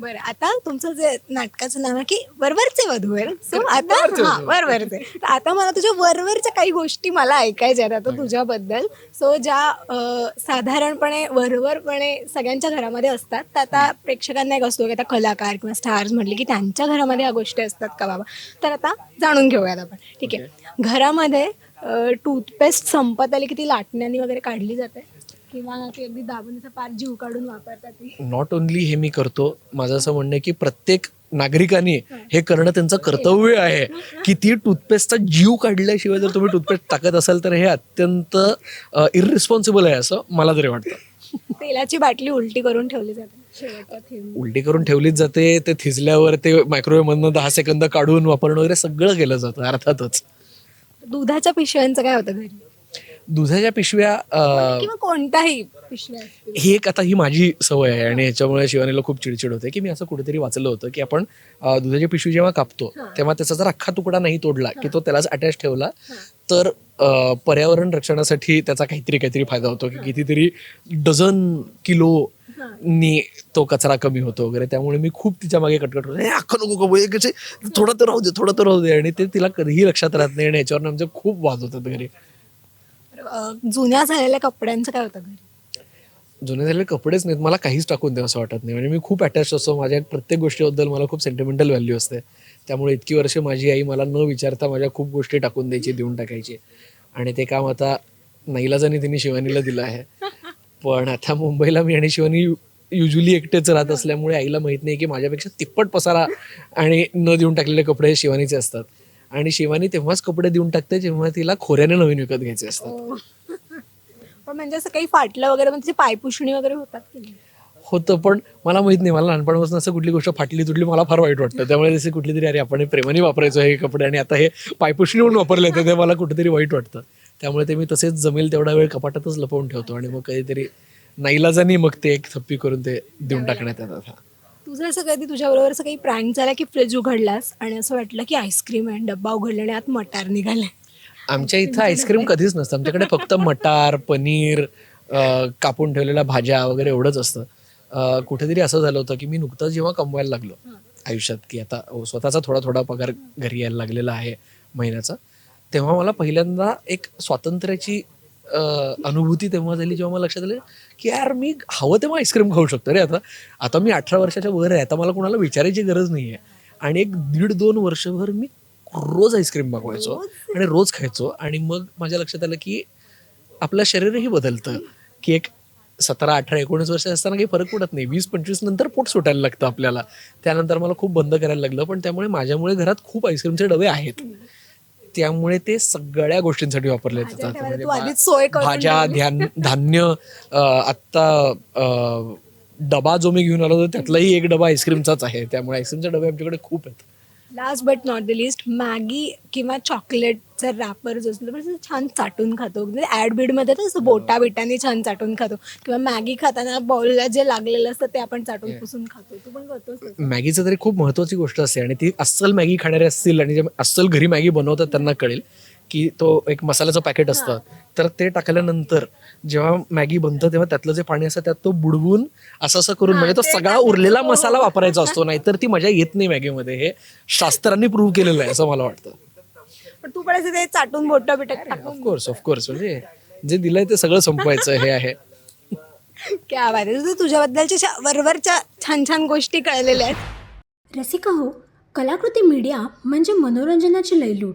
बरं आता तुमचं जे नाटकाचं नाव आहे की वरवरचे वधू आहे सो आता वरवरचे हा. वरवरचे. तर आता मला तुझ्या वरवरच्या काही गोष्टी मला ऐकायच्या आहेत आता तुझ्याबद्दल. सो ज्या अं, साधारणपणे वरवरपणे सगळ्यांच्या घरामध्ये असतात तर आता प्रेक्षकांना एक असतो की आता कलाकार किंवा स्टार्स म्हटले की त्यांच्या घरामध्ये ह्या गोष्टी असतात का बाबा? तर आता जाणून घेऊयात आपण. ठीक आहे. घरामध्ये टूथपेस्ट संपत आली की ती लाटण्याने वगैरे काढली जाते? किंवा ती अगदी दाबून असं पार जीव काढून वापरतात ती. नॉट ओनली हे मी करतो माझं असं म्हणणं आहे की प्रत्येक नागरिकाने हे. करणं त्यांचं कर्तव्य आहे की ती टूथपेस्टचा जीव काढल्याशिवाय जर तुम्ही टूथपेस्ट टाकत असाल तर हे अत्यंत इररिस्पॉन्सिबल आहे असं मला तरी वाटतं. तेलाची बाटली उलटी करून ठेवली जाते. उलटी करून ठेवलीच जाते ते थिजल्यावर ते मायक्रोवेव्ह मधनं दहा सेकंद काढून वापरणं वगैरे सगळं केलं जातं अर्थातच. दुधाच्या पिशव्यांचं काय होतं घरी? दुधाच्या पिशव्या किंवा कोणताही पिशव्या. ही एक आता ही माझी सवय आहे आणि ह्याच्यामुळे शिवानीला खूप चिडचिड होते की मी असं कुठेतरी वाचलं होतं की आपण दुधाची पिशवी जेव्हा कापतो तेव्हा त्याचा जर अख्खा तुकडा नाही तोडला की तो त्यालाच अटॅच ठेवला तर पर्यावरण रक्षणासाठी त्याचा काहीतरी काहीतरी फायदा होतो की कितीतरी डझन किलो नी तो कचरा कमी होतो वगैरे. त्यामुळे मी खूप तिच्यामागे कटकट होतो. "ए, अख्खं नको कसे थोडं तर राहू दे थोडं तर राहू दे. आणि ते तिला कधीही लक्षात राहत नाही आणि याच्यावर आमचे खूप वाद होतात घरी. जुन्या झालेल्या कपड्यांचं काय होतं घरी? जुने झालेले कपडेच नाहीत. मला काहीच टाकून द्यावं असं वाटत नाही. म्हणजे मी खूप अटॅच असतो. माझ्या प्रत्येक गोष्टीबद्दल मला खूप सेंटिमेंटल व्हॅल्यू असते. त्यामुळे इतकी वर्ष माझी आई मला न विचारता माझ्या खूप गोष्टी टाकून द्यायची देऊन टाकायची. आणि ते काम आता नाईलाजाने तिने शिवानीला दिलं आहे. पण आता मुंबईला मी आणि शिवानी युजली एकटेच राहत असल्यामुळे आईला माहीत नाही की माझ्यापेक्षा तिप्पट पसारा आणि न देऊन टाकलेले कपडे शिवानीचे असतात. आणि शिवानी तेव्हाच कपडे देऊन टाकते जेव्हा तिला खोऱ्याने नवीन विकत घ्यायचे असतात. पण म्हणजे असं काही फाटलं वगैरे म्हणजे पायपुषणी वगैरे होतात की नाही? होतं पण मला माहीत नाही. मला लहानपणापासून असं कुठली गोष्ट फाटली तुटली मला फार वाईट वाटतं. त्यामुळे जसे कुठली तरी अरे आपण हे प्रेमाने वापरायचो हे कपडे आणि आता हे पायपुषणी म्हणून वापरले जाते ते मला कुठेतरी वाईट वाटतं. त्यामुळे ते मी तसेच जमेल तेवढा वेळ कपाटातच लपवून ठेवतो आणि मग कधीतरी नाईलाजानी मग ते एक थप्पी करून ते देऊन टाकण्यात येतात. तुझं असं कधी तुझ्याबरोबर असं काही प्रँक झाला की फ्रीज उघडलास? आणि असं वाटलं की आईस्क्रीम आहे डब्बा उघडला आणि आत मटार निघाले. आमच्या इथं आईस्क्रीम कधीच नसतं. आमच्याकडे फक्त मटार पनीर कापून ठेवलेल्या भाज्या वगैरे एवढंच असतं. कुठेतरी असं झालं होतं की मी नुकतंच जेव्हा कमवायला लागलो आयुष्यात की आता स्वतःचा थोडा थोडा पगार घरी यायला लागलेला आहे महिन्याचा तेव्हा मला पहिल्यांदा एक स्वातंत्र्याची अनुभूती तेव्हा झाली जेव्हा मला लक्षात आलं की यार मी हवं तेव्हा आईस्क्रीम खाऊ शकतो रे आता. आता मी अठरा वर्षाच्या वर आहे आता मला कोणाला विचारायची गरज नाही आहे आणि एक दीड दोन वर्षभर मी रोज आईस्क्रीम मागवायचो आणि रोज खायचो. आणि मग माझ्या लक्षात आलं की आपलं शरीरही बदलतं. की एक सतरा अठरा एकोणीस वर्ष असताना काही फरक पडत नाही. वीस पंचवीस नंतर पोट सुटायला लागतं आपल्याला. त्यानंतर मला खूप बंद करायला लागलं. पण त्यामुळे माझ्यामुळे घरात खूप आईस्क्रीमचे डबे आहेत. त्यामुळे ते सगळ्या गोष्टींसाठी वापरले जातात. म्हणजे भाज्या ध्यान धान्य अं, आत्ता अं, डबा जो मी घेऊन आलो होतो त्यातलाही एक डबा आईस्क्रीमचाच आहे. त्यामुळे आईस्क्रीमचे डबे आमच्याकडे खूप आहेत. Last but not the least Maggi किंवा चॉकलेटचा रॅपर जो असतो तो असं छान चाटून खातो. म्हणजे ॲड बीडमध्ये तर असं बोटा बिटाने छान चाटून खातो. किंवा मॅगी खाताना बॉलला जे लागलेलं असतं ते आपण चाटून पुसून खातो. तू पण करतोस तसं. मॅगीचं तरी खूप महत्वाची गोष्ट असते आणि ती अस्सल मॅगी खाणारे असतील आणि जे अस्सल घरी मॅगी बनवतात त्यांना कळेल. की तो एक मसाल्याचं पॅकेट असतं. तर ते टाकल्यानंतर जेव्हा मॅगी बनतं तेव्हा त्यातलं जे पाणी असतं त्यात तो बुडवून असं असं करून म्हणजे तो सगळा उरलेला मसाला वापरायचा असतो. नाहीतर ती मजा येत नाही मॅगीमध्ये. हे शास्त्रांनी प्रूव्ह केलेलं आहे असं मला वाटतं. पण तू पण ते चाटून बोटा बिटा टाकून ऑफकोर्स ऑफकोर्स म्हणजे जे दिलंय ते सगळं संपवायचं हे आहे. क्या बात आहे. तुझं तुझ्याबद्दलच्या वरवरच्या छान छान गोष्टी कळलेल्या आहेत. रसिका हो कलाकृती मीडिया म्हणजे मनोरंजनाची लयलूट.